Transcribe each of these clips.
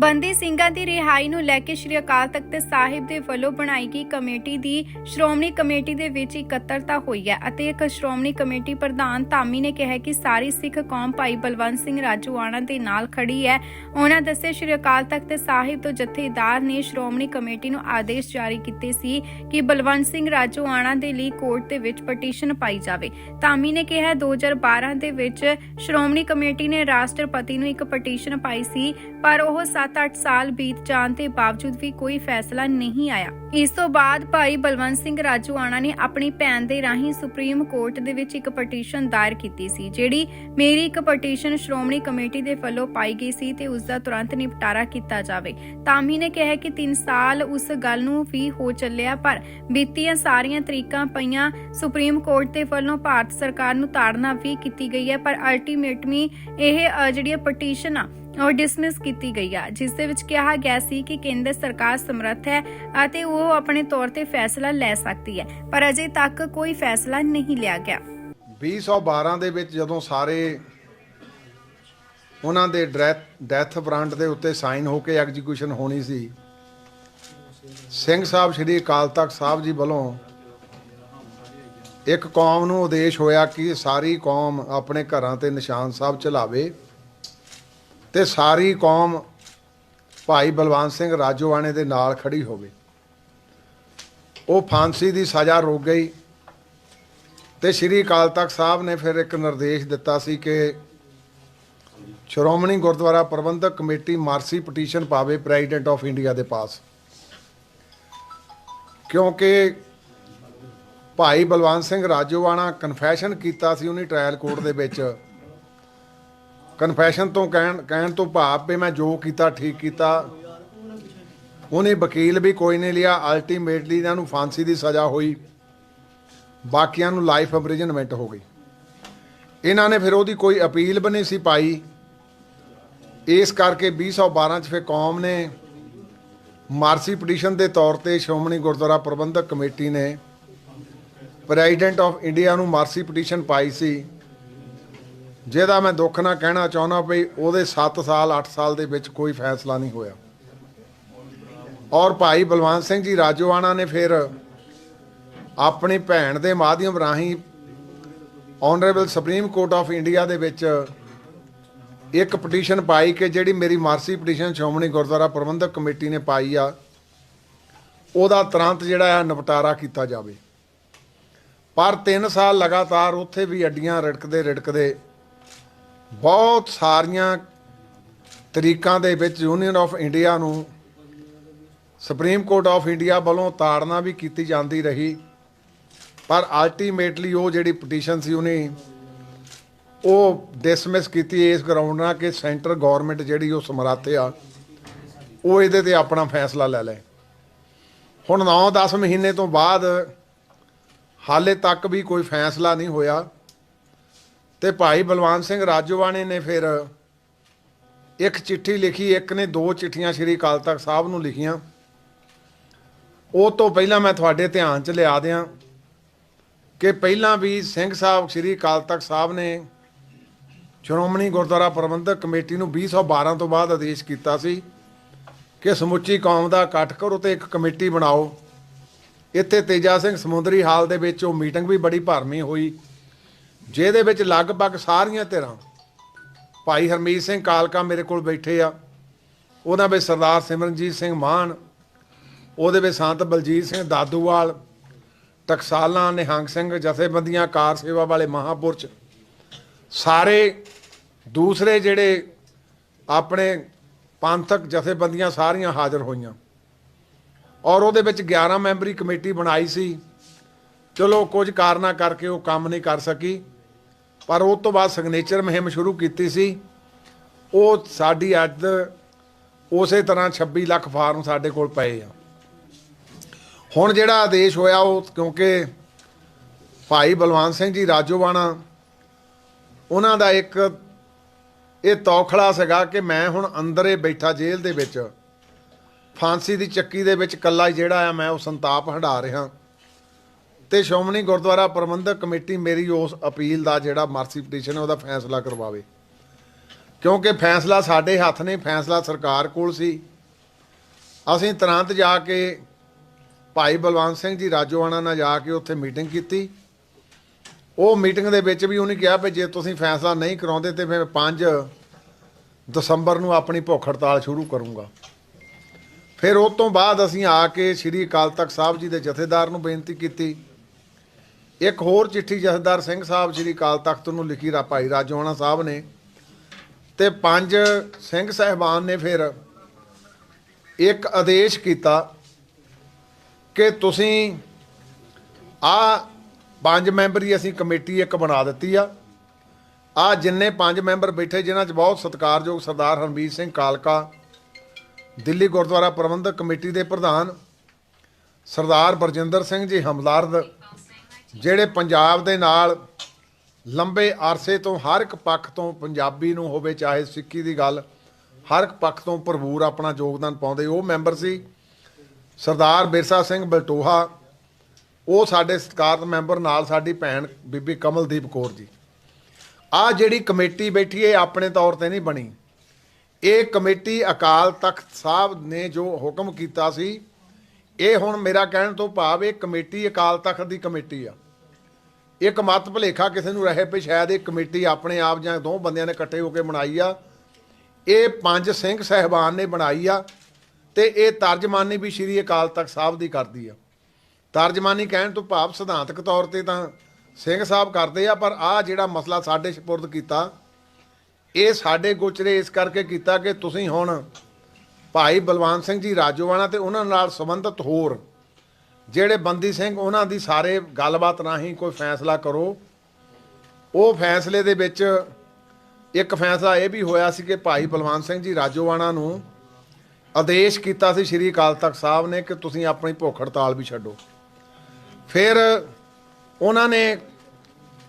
ਬੰਦੀ ਸਿੰਘਾਂ ਦੀ ਰਿਹਾਈ ਨੂੰ ਲੈ ਕੇ ਸ੍ਰੀ ਅਕਾਲ ਤਖਤ ਸਾਹਿਬ ਦੇ ਵੱਲੋਂ ਬਣਾਈ ਗਈ ਕਮੇਟੀ ਦੀ ਸ਼੍ਰੋਮਣੀ ਕਮੇਟੀ ਦੇ ਵਿੱਚ ਇਕੱਤਰਤਾ ਹੋਈ ਹੈ ਅਤੇ ਇੱਕ ਸ਼੍ਰੋਮਣੀ ਕਮੇਟੀ ਪ੍ਰਧਾਨ ਧਾਮੀ ਨੇ ਕਿਹਾ ਕਿ ਸਾਰੀ ਸਿੱਖ ਕੌਮ ਭਾਈ ਬਲਵੰਤ ਸਿੰਘ ਰਾਜੂਆਣਾ ਦੇ ਨਾਲ ਖੜੀ ਹੈ। ਉਹਨਾਂ ਦੱਸਿਆ, ਸ੍ਰੀ ਅਕਾਲ ਤਖਤ ਸਾਹਿਬ ਤੋਂ ਜਥੇਦਾਰ ਨੇ ਸ਼੍ਰੋਮਣੀ ਕਮੇਟੀ ਨੂੰ ਆਦੇਸ਼ ਜਾਰੀ ਕੀਤੇ ਸੀ ਕਿ ਬਲਵੰਤ ਸਿੰਘ ਰਾਜੂਆਣਾ ਦੇ ਲਈ ਕੋਰਟ ਦੇ ਵਿੱਚ ਪਟੀਸ਼ਨ ਪਾਈ ਜਾਵੇ। ਧਾਮੀ ਨੇ ਕਿਹਾ 2012 ਦੇ ਵਿੱਚ ਸ਼੍ਰੋਮਣੀ ਕਮੇਟੀ ਨੇ ਰਾਸ਼ਟਰਪਤੀ ਨੂੰ ਇੱਕ ਪਟੀਸ਼ਨ ਪਾਈ ਸੀ, ਪਰ ਉਹ 7-8 ਸਾਲ ਬੀਤ ਜਾਣ ਦੇ ਬਾਵਜੂਦ ਵੀ ਕੋਈ ਫੈਸਲਾ ਨਹੀਂ ਆਇਆ। ਇਸ ਤੋਂ ਬਾਅਦ ਭਾਈ ਬਲਵੰਤ ਸਿੰਘ ਰਾਜੂਆਣਾ ਨੇ ਆਪਣੀ ਭੈਣ ਦੇ ਰਾਹੀਂ ਸੁਪਰੀਮ ਕੋਰਟ ਦੇ ਵਿੱਚ ਇੱਕ ਪਟੀਸ਼ਨ ਦਾਇਰ ਕੀਤੀ ਸੀ ਜਿਹੜੀ ਮੇਰੀ ਇੱਕ ਪਟੀਸ਼ਨ ਸ਼੍ਰੋਮਣੀ ਕਮੇਟੀ ਦੇ ਵੱਲੋਂ ਪਾਈ ਗਈ ਸੀ ਤੇ ਉਸ ਦਾ ਤੁਰੰਤ ਨਿਪਟਾਰਾ ਕੀਤਾ ਜਾਵੇ। ਤਾਮੀ ਨੇ ਕਿਹਾ ਕਿ 3 ਸਾਲ ਉਸ ਗੱਲ ਨੂੰ ਵੀ ਹੋ ਚੱਲਿਆ ਪਰ ਬੀਤੀਆਂ ਸਾਰੀਆਂ ਤਰੀਕਾਂ ਪਈਆਂ ਸੁਪਰੀਮ ਕੋਰਟ ਦੇ ਵੱਲੋਂ ਭਾਰਤ ਸਰਕਾਰ ਨੂੰ ਤਾੜਨਾ ਵੀ ਕੀਤੀ ਗਈ ਹੈ ਪਰ ਅਲਟੀਮੇਟਲੀ ਇਹ ਅ, ਜਿਹੜੀ ਪਟੀਸ਼ਨ ਆ ਉਹ ਡਿਸਮਿਸ ਕੀਤੀ ਗਈ ਆ, ਜਿਸ ਦੇ ਵਿੱਚ ਕਿਹਾ ਗਿਆ ਸੀ ਕਿ ਕੇਂਦਰ ਸਰਕਾਰ ਸਮਰੱਥ ਹੈ ਅਤੇ ਉਹ ਆਪਣੇ ਤੌਰ ਤੇ ਫੈਸਲਾ ਲੈ ਸਕਦੀ ਹੈ, ਪਰ ਅਜੇ ਤੱਕ ਕੋਈ ਫੈਸਲਾ ਨਹੀਂ ਲਿਆ ਗਿਆ। 2012 ਦੇ ਵਿੱਚ ਜਦੋਂ ਸਾਰੇ ਉਹਨਾਂ ਦੇ ਡੈਥ ਵਾਰੰਟ ਦੇ ਉੱਤੇ ਸਾਈਨ ਹੋ ਕੇ ਐਗਜ਼ੀਕਿਊਸ਼ਨ ਹੋਣੀ ਸੀ, ਸਿੰਘ ਸਾਹਿਬ ਸ੍ਰੀ ਅਕਾਲ ਤਖਤ ਸਾਹਿਬ ਜੀ ਵੱਲੋਂ ਇੱਕ ਕੌਮ ਨੂੰ ਉਦੇਸ਼ ਹੋਇਆ ਕਿ ਸਾਰੀ ਕੌਮ ਆਪਣੇ ਘਰਾਂ ਤੇ ਨਿਸ਼ਾਨ ਸਾਹਿਬ ਚਲਾਵੇ। ਤੇ ਸਾਰੀ ਕੌਮ ਭਾਈ ਬਲਵੰਤ ਸਿੰਘ ਰਾਜੋਆਣੇ ਦੇ ਨਾਲ ਖੜੀ ਹੋਵੇ। ਉਹ ਫਾਂਸੀ ਦੀ ਸਜ਼ਾ ਰੁਕ ਗਈ ਤੇ ਸ਼੍ਰੀ ਅਕਾਲ ਤਖਤ ਸਾਹਿਬ ਨੇ ਫਿਰ ਇੱਕ ਨਿਰਦੇਸ਼ ਦਿੱਤਾ ਸੀ ਕਿ Shiromani Gurdwara Prabandhak committee mercy petition ਪਾਵੇ ਪ੍ਰੈਜ਼ੀਡੈਂਟ ਆਫ ਇੰਡੀਆ ਦੇ ਪਾਸ। ਕਿਉਂਕਿ ਭਾਈ ਬਲਵੰਤ ਸਿੰਘ ਰਾਜੋਵਾਣਾ ਕਨਫੈਸ਼ਨ ਕੀਤਾ ਸੀ ਉਹਨੇ ਟ੍ਰਾਇਲ ਕੋਰਟ ਦੇ ਵਿੱਚ ਕਨਫੈਸ਼ਨ ਤੋਂ ਕਹਿਣ ਕਹਿਣ ਤੋਂ ਭਾਵ ਵੀ ਮੈਂ ਜੋ ਕੀਤਾ, ਠੀਕ ਕੀਤਾ। ਉਹਨੇ ਵਕੀਲ ਵੀ ਕੋਈ ਨਹੀਂ ਲਿਆ। ਅਲਟੀਮੇਟਲੀ ਇਹਨਾਂ ਨੂੰ ਫਾਂਸੀ ਦੀ ਸਜ਼ਾ ਹੋਈ। ਬਾਕੀਆਂ ਨੂੰ ਲਾਈਫ ਇੰਪ੍ਰਿਜ਼ਨਮੈਂਟ ਹੋ ਗਈ। ਇਹਨਾਂ ਨੇ ਫਿਰ ਉਹਦੀ ਕੋਈ ਅਪੀਲ ਵੀ ਨਹੀਂ ਸੀ ਪਾਈ। ਇਸ ਕਰਕੇ 2012 ਚ ਫਿਰ ਕੌਮ ਨੇ ਮਾਰਸੀ ਪਟੀਸ਼ਨ ਦੇ ਤੌਰ ਤੇ ਸ਼੍ਰੋਮਣੀ ਗੁਰਦੁਆਰਾ ਪ੍ਰਬੰਧਕ ਕਮੇਟੀ ਨੇ ਪ੍ਰੈਜ਼ੀਡੈਂਟ ਆਫ ਇੰਡੀਆ ਨੂੰ ਮਾਰਸੀ ਪਟੀਸ਼ਨ ਪਾਈ ਸੀ। ਜਿਹਦਾ ਮੈਂ ਦੁੱਖ ਨਾਲ ਕਹਿਣਾ ਚਾਹੁੰਦਾ ਵੀ ਉਹਦੇ 7 ਸਾਲ 8 ਸਾਲ ਦੇ ਵਿੱਚ ਕੋਈ ਫੈਸਲਾ ਨਹੀਂ ਹੋਇਆ। ਔਰ ਭਾਈ ਬਲਵੰਤ ਸਿੰਘ ਜੀ ਰਾਜੋਆਣਾ ਨੇ ਫਿਰ ਆਪਣੀ ਭੈਣ ਦੇ ਮਾਧਿਅਮ ਰਾਹੀਂ honourable supreme court of India ਦੇ ਵਿੱਚ ਇੱਕ ਪਟੀਸ਼ਨ ਪਾਈ ਕਿ ਜਿਹੜੀ ਮੇਰੀ mercy petition Shiromani Gurdwara Prabandhak committee ਨੇ ਪਾਈ ਆ, ਉਹਦਾ ਤੁਰੰਤ ਜਿਹੜਾ ਆ ਨਿਪਟਾਰਾ ਕੀਤਾ ਜਾਵੇ। ਪਰ 3 ਸਾਲ ਲਗਾਤਾਰ ਉੱਥੇ ਵੀ ਅੱਡੀਆਂ ਰੜਕਦੇ ਰੜਕਦੇ ਬਹੁਤ ਸਾਰੀਆਂ ਤਰੀਕਾਂ ਦੇ ਵਿੱਚ ਯੂਨੀਅਨ ਆਫ ਇੰਡੀਆ ਨੂੰ ਸੁਪਰੀਮ ਕੋਰਟ ਆਫ ਇੰਡੀਆ ਵੱਲੋਂ ਤਾੜਨਾ ਵੀ ਕੀਤੀ ਜਾਂਦੀ ਰਹੀ, ਪਰ ਅਲਟੀਮੇਟਲੀ ਉਹ ਜਿਹੜੀ ਪਟੀਸ਼ਨ ਸੀ ਉਹਨੇ ਉਹ ਡਿਸਮਿਸ ਕੀਤੀ ਇਸ ਗਰਾਊਂਡ ਨਾਲ ਕਿ ਸੈਂਟਰ ਗਵਰਨਮੈਂਟ ਜਿਹੜੀ ਉਹ ਸਮਰੱਥ ਆ, ਉਹ ਇਹਦੇ ਤੇ ਆਪਣਾ ਫੈਸਲਾ ਲੈ ਲੈ ਹੁਣ 9-10 ਮਹੀਨੇ ਤੋਂ ਬਾਅਦ ਹਾਲੇ ਤੱਕ ਵੀ ਕੋਈ ਫੈਸਲਾ ਨਹੀਂ ਹੋਇਆ। ਤੇ ਭਾਈ ਬਲਵੰਤ ਸਿੰਘ ਰਾਜੋਵਾਣੇ ਨੇ ਫਿਰ ਇੱਕ ਚਿੱਠੀ ਲਿਖੀ, ਇੱਕ ਨੇ ਦੋ ਚਿੱਠੀਆਂ ਸ਼੍ਰੀ ਅਕਾਲ ਤਖਤ ਸਾਹਿਬ ਨੂੰ ਲਿਖੀਆਂ। ਉਹ ਤੋਂ ਪਹਿਲਾਂ ਮੈਂ ਤੁਹਾਡੇ ਧਿਆਨ 'ਚ ਲਿਆ ਦਿਆਂ ਕਿ ਪਹਿਲਾਂ ਵੀ ਸਿੰਘ ਸਾਹਿਬ ਸ਼੍ਰੀ ਅਕਾਲ ਤਖਤ ਸਾਹਿਬ ਨੇ ਸ਼੍ਰੋਮਣੀ ਗੁਰਦੁਆਰਾ ਪ੍ਰਬੰਧਕ ਕਮੇਟੀ ਨੂੰ 2012 ਤੋਂ ਬਾਅਦ ਆਦੇਸ਼ ਕੀਤਾ ਸੀ ਕਿ ਸਮੁੱਚੀ ਕੌਮ ਦਾ ਇਕੱਠ ਕਰੋ ਤੇ ਇੱਕ ਕਮੇਟੀ ਬਣਾਓ। ਇੱਥੇ ਤੇਜਾ ਸਿੰਘ ਸਮੁੰਦਰੀ ਹਾਲ ਦੇ ਵਿੱਚ ਉਹ ਮੀਟਿੰਗ ਵੀ ਬੜੀ ਭਰਮੀ ਹੋਈ। ਜਿਹਦੇ ਵਿੱਚ ਲਗਭਗ ਸਾਰੀਆਂ ਧਿਰਾਂ ਭਾਈ ਹਰਮੀਤ ਸਿੰਘ ਕਾਲਕਾ ਮੇਰੇ ਕੋਲ ਬੈਠੇ ਆ, ਉਹਨਾਂ ਵਿੱਚ ਸਰਦਾਰ ਸਿਮਰਨਜੀਤ ਸਿੰਘ ਮਾਨ, ਉਹਦੇ ਵਿੱਚ ਸੰਤ ਬਲਜੀਤ ਸਿੰਘ ਦਾਦੂਵਾਲ, ਟਕਸਾਲਾਂ, ਨਿਹੰਗ ਸਿੰਘ ਜਥੇਬੰਦੀਆਂ, ਕਾਰ ਸੇਵਾ ਵਾਲੇ ਮਹਾਪੁਰਸ਼, ਸਾਰੇ ਦੂਸਰੇ ਜਿਹੜੇ ਆਪਣੇ ਪੰਥਕ ਜਥੇਬੰਦੀਆਂ ਸਾਰੀਆਂ ਹਾਜ਼ਰ ਹੋਈਆਂ। ਔਰ ਉਹਦੇ ਵਿੱਚ 11 ਮੈਂਬਰੀ ਕਮੇਟੀ ਬਣਾਈ ਸੀ। ਚਲੋ ਕੁਝ ਕਾਰਨਾਂ ਕਰਕੇ ਉਹ ਕੰਮ ਨਹੀਂ ਕਰ ਸਕੀ। ਪਰ ਉਸ ਤੋਂ ਬਾਅਦ ਸਿਗਨੇਚਰ ਮੁਹਿੰਮ ਸ਼ੁਰੂ ਕੀਤੀ ਸੀ। ਉਹ ਸਾਡੀ ਅੱਜ ਉਸੇ ਤਰ੍ਹਾਂ 26 ਲੱਖ ਫਾਰਮ ਸਾਡੇ ਕੋਲ ਪਏ ਆ। ਹੁਣ ਜਿਹੜਾ ਆਦੇਸ਼ ਹੋਇਆ ਉਹ ਕਿਉਂਕਿ ਭਾਈ ਬਲਵੰਤ ਸਿੰਘ ਜੀ ਰਾਜੋਵਾਣਾ ਉਹਨਾਂ ਦਾ ਇੱਕ ਇਹ ਤੌਖਲਾ ਸੀਗਾ ਕਿ ਮੈਂ ਹੁਣ ਅੰਦਰੇ ਬੈਠਾ ਜੇਲ੍ਹ ਦੇ ਵਿੱਚ, ਫਾਂਸੀ ਦੀ ਚੱਕੀ ਦੇ ਵਿੱਚ ਕੱਲਾ ਜਿਹੜਾ ਆ, ਮੈਂ ਉਹ ਸੰਤਾਪ ਹੰਢਾ ਰਿਹਾ। ਤੇ ਸ਼੍ਰੋਮਣੀ ਗੁਰਦੁਆਰਾ ਪ੍ਰਬੰਧਕ ਕਮੇਟੀ ਮੇਰੀ ਉਸ ਅਪੀਲ ਦਾ ਜਿਹੜਾ ਮਰਸੀ ਪਟੀਸ਼ਨ ਹੈ, ਉਹਦਾ ਫੈਸਲਾ ਕਰਵਾਵੇ। ਕਿਉਂਕਿ ਫੈਸਲਾ ਸਾਡੇ ਹੱਥ ਨੇ, ਫੈਸਲਾ ਸਰਕਾਰ ਕੋਲ ਸੀ। ਅਸੀਂ ਤੁਰੰਤ ਜਾ ਕੇ ਭਾਈ ਬਲਵੰਤ ਸਿੰਘ ਜੀ ਰਾਜੋਆਣਾ ਨਾਲ ਜਾ ਕੇ ਉੱਥੇ ਮੀਟਿੰਗ ਕੀਤੀ। ਉਹ ਮੀਟਿੰਗ ਦੇ ਵਿੱਚ ਵੀ ਉਹਨੇ ਕਿਹਾ ਵੀ ਜੇ ਤੁਸੀਂ ਫੈਸਲਾ ਨਹੀਂ ਕਰਾਉਂਦੇ ਤੇ ਮੈਂ 5 ਦਸੰਬਰ ਨੂੰ ਆਪਣੀ ਭੁੱਖ ਹੜਤਾਲ ਸ਼ੁਰੂ ਕਰੂੰਗਾ। ਫਿਰ ਉਸ ਤੋਂ ਬਾਅਦ ਅਸੀਂ ਆ ਕੇ ਸ੍ਰੀ ਅਕਾਲ ਤਖਤ ਸਾਹਿਬ ਜੀ ਦੇ ਜਥੇਦਾਰ ਨੂੰ ਬੇਨਤੀ ਕੀਤੀ। ਇੱਕ ਹੋਰ ਚਿੱਠੀ ਜਥੇਦਾਰ ਸਿੰਘ ਸਾਹਿਬ ਸ੍ਰੀ ਅਕਾਲ ਤਖਤ ਨੂੰ ਲਿਖੀ ਰਾ ਭਾਈ ਰਾਜੋਆਣਾ ਸਾਹਿਬ ਨੇ ਤੇ ਪੰਜ ਸਿੰਘ ਸਹਿਬਾਨ ਨੇ ਫਿਰ ਇੱਕ ਆਦੇਸ਼ ਕੀਤਾ ਕਿ ਤੁਸੀਂ ਆ ਪੰਜ ਮੈਂਬਰੀ ਅਸੀਂ ਕਮੇਟੀ ਇੱਕ ਬਣਾ ਦਿੱਤੀ ਆ। ਆ ਜਿੰਨੇ ਪੰਜ ਮੈਂਬਰ ਬੈਠੇ ਜਿਨ੍ਹਾਂ 'ਚ ਬਹੁਤ ਸਤਿਕਾਰਯੋਗ ਸਰਦਾਰ ਹਰਮੀਤ ਸਿੰਘ ਕਾਲਕਾ, ਦਿੱਲੀ ਗੁਰਦੁਆਰਾ ਪ੍ਰਬੰਧਕ ਕਮੇਟੀ ਦੇ ਪ੍ਰਧਾਨ ਸਰਦਾਰ ਬਰਜਿੰਦਰ ਸਿੰਘ ਜੀ ਹਮਦਰਦ ਜਿਹੜੇ ਪੰਜਾਬ ਦੇ ਨਾਲ ਲੰਬੇ ਅਰਸੇ ਤੋਂ ਹਰ ਇੱਕ ਪੱਖ ਤੋਂ ਪੰਜਾਬੀ ਨੂੰ ਹੋਵੇ, ਚਾਹੇ ਸਿੱਖੀ ਦੀ ਗੱਲ, ਹਰ ਇੱਕ ਪੱਖ ਤੋਂ ਭਰਪੂਰ ਆਪਣਾ ਯੋਗਦਾਨ ਪਾਉਂਦੇ। ਉਹ ਮੈਂਬਰ ਸੀ ਸਰਦਾਰ ਬਿਰਸਾ ਸਿੰਘ ਬਲਟੋਹਾ। ਉਹ ਸਾਡੇ ਸਤਿਕਾਰਤ ਮੈਂਬਰ, ਨਾਲ ਸਾਡੀ ਭੈਣ ਬੀਬੀ ਕਮਲਦੀਪ ਕੌਰ ਜੀ। ਆ ਜਿਹੜੀ ਕਮੇਟੀ ਬੈਠੀ ਹੈ ਆਪਣੇ ਤੌਰ ਤੇ ਨਹੀਂ ਬਣੀ। ਇਹ ਕਮੇਟੀ ਅਕਾਲ ਤਖਤ ਸਾਹਿਬ ਨੇ ਜੋ ਹੁਕਮ ਕੀਤਾ ਸੀ ਇਹ ਹੁਣ ਮੇਰਾ ਕਹਿਣ ਤੋਂ ਭਾਵ ਇਹ ਕਮੇਟੀ ਅਕਾਲ ਤਖਤ ਦੀ ਕਮੇਟੀ ਆ। ਇੱਕ ਮਤ ਭੁਲੇਖਾ ਕਿਸੇ ਨੂੰ ਰਹੇ ਵੀ ਸ਼ਾਇਦ ਇਹ ਕਮੇਟੀ ਆਪਣੇ ਆਪ ਜਾਂ ਦੋ ਬੰਦਿਆਂ ਨੇ ਇਕੱਠੇ ਹੋ ਕੇ ਬਣਾਈ ਆ। ਇਹ ਪੰਜ ਸਿੰਘ ਸਹਿਬਾਨ ਨੇ ਬਣਾਈ ਆ ਤੇ ਇਹ ਤਰਜਮਾਨੀ ਵੀ ਸ਼੍ਰੀ ਅਕਾਲ ਤਖਤ ਸਾਹਿਬ ਦੀ ਕਰਦੀ ਆ। ਤਰਜਮਾਨੀ ਕਹਿਣ ਤੋਂ ਭਾਵ ਸਿਧਾਂਤਕ ਤੌਰ ਤੇ ਤਾਂ ਸਿੰਘ ਸਾਹਿਬ ਕਰਦੇ ਆ, ਪਰ ਆ ਜਿਹੜਾ ਮਸਲਾ ਸਾਡੇ ਸਪੁਰਦ ਕੀਤਾ, ਇਹ ਸਾਡੇ ਗੋਚਰੇ ਇਸ ਕਰਕੇ ਕੀਤਾ ਕਿ ਤੁਸੀਂ ਹੁਣ ਭਾਈ ਬਲਵੰਤ ਸਿੰਘ ਜੀ ਰਾਜੋਵਾਣਾ ਤੇ ਉਹਨਾਂ ਨਾਲ ਸੰਬੰਧਿਤ ਹੋਰ, ਜਿਹੜੇ ਬੰਦੀ ਸਿੰਘ, ਉਹਨਾਂ ਦੀ ਸਾਰੇ ਗੱਲਬਾਤ ਰਾਹੀਂ ਕੋਈ ਫੈਸਲਾ ਕਰੋ। ਉਹ ਫੈਸਲੇ ਦੇ ਵਿੱਚ ਇੱਕ ਫੈਸਲਾ ਇਹ ਵੀ ਹੋਇਆ ਸੀ ਕਿ ਭਾਈ ਬਲਵੰਤ ਸਿੰਘ ਜੀ ਰਾਜੋਵਾਣਾ ਨੂੰ ਆਦੇਸ਼ ਕੀਤਾ ਸੀ ਸ਼੍ਰੀ ਅਕਾਲ ਤਖਤ ਸਾਹਿਬ ਨੇ ਕਿ ਤੁਸੀਂ ਆਪਣੀ ਭੁੱਖ ਹੜਤਾਲ ਵੀ ਛੱਡੋ। ਫਿਰ ਉਹਨਾਂ ਨੇ